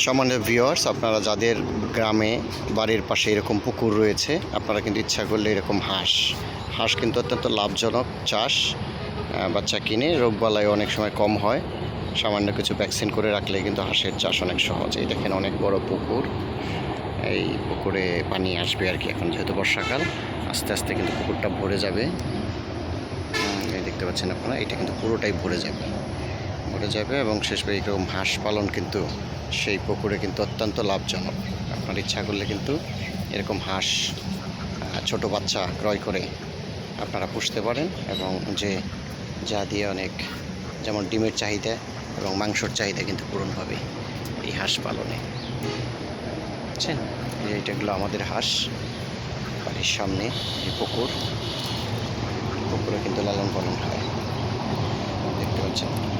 সামান্য ভিওয়ার্স আপনারা যাদের গ্রামে, বাড়ির পাশে এরকম পুকুর রয়েছে, আপনারা কিন্তু ইচ্ছা করলে এরকম হাঁস হাঁস কিন্তু অত্যন্ত লাভজনক চাষ বাচ্চা কিনে রোগবালাই অনেক সময় কম হয়। সামান্য কিছু ভ্যাকসিন করে রাখলে কিন্তু হাঁসের চাষ অনেক সহজ। এই দেখেন অনেক বড় পুকুর। এই পুকুরে পানি আসবে আর কি এখন যেহেতু বর্ষাকাল, আস্তে আস্তে কিন্তু পুকুরটা ভরে যাবে। এই দেখতে পাচ্ছেন আপনারা, এটা কিন্তু পুরোটাই ভরে যাবে। ভরে যাবে এবং শেষ এরকম হাঁস পালন কিন্তু সেই পুকুরে কিন্তু অত্যন্ত লাভজনক। আপনার ইচ্ছা করলে কিন্তু এরকম হাঁস ছোট বাচ্চা ক্রয় করে আপনারা পুষতে পারেন এবং যে যা দিয়ে অনেক যেমন ডিমের চাহিদা এবং মাংসর চাহিদা কিন্তু পূরণ হবে এই হাঁস পালনে। বুঝছেন এই যে আমাদের হাঁস। বাড়ির সামনে এই পুকুর। পুকুরে কিন্তু লালন পালন হয়। দেখতে পাচ্ছেন?